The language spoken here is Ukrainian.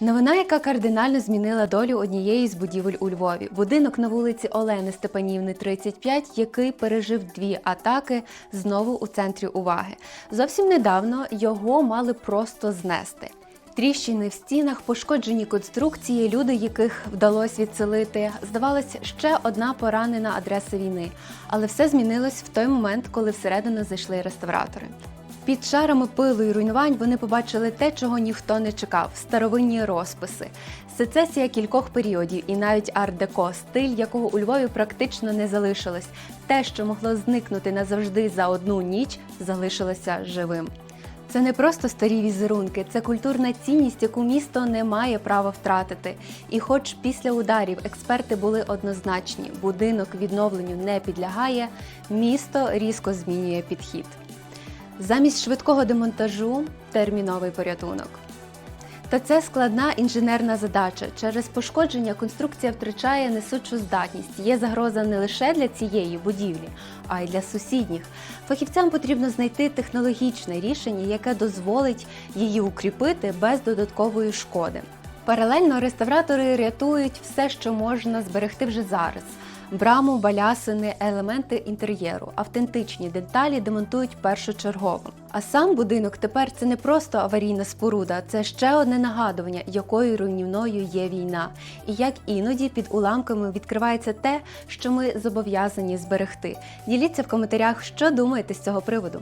Новина, яка кардинально змінила долю однієї з будівель у Львові. Будинок на вулиці Олени Степанівни, 35, який пережив дві атаки, знову у центрі уваги. Зовсім недавно його мали просто знести. Тріщини в стінах, пошкоджені конструкції, люди, яких вдалося відселити. Здавалось, ще одна поранена адреса війни. Але все змінилось в той момент, коли всередину зайшли реставратори. Під шарами пилу і руйнувань вони побачили те, чого ніхто не чекав старовинні розписи, сецесія кількох періодів і навіть арт-деко, стиль, якого у Львові практично не залишилось. Те, що могло зникнути назавжди за одну ніч, залишилося живим. Це не просто старі візерунки, це культурна цінність, яку місто не має права втратити. І хоч після ударів експерти були однозначні, будинок відновленню не підлягає, місто різко змінює підхід. Замість швидкого демонтажу терміновий порятунок. Та це складна інженерна задача. Через пошкодження конструкція втрачає несучу здатність. Є загроза не лише для цієї будівлі, а й для сусідніх. Фахівцям потрібно знайти технологічне рішення, яке дозволить її укріпити без додаткової шкоди. Паралельно реставратори рятують все, що можна зберегти вже зараз. Браму, балясини, елементи інтер'єру, автентичні деталі демонтують першочергово. А сам будинок тепер це не просто аварійна споруда, це ще одне нагадування, якою руйнівною є війна, і як іноді під уламками відкривається те, що ми зобов'язані зберегти. Діліться в коментарях, що думаєте з цього приводу.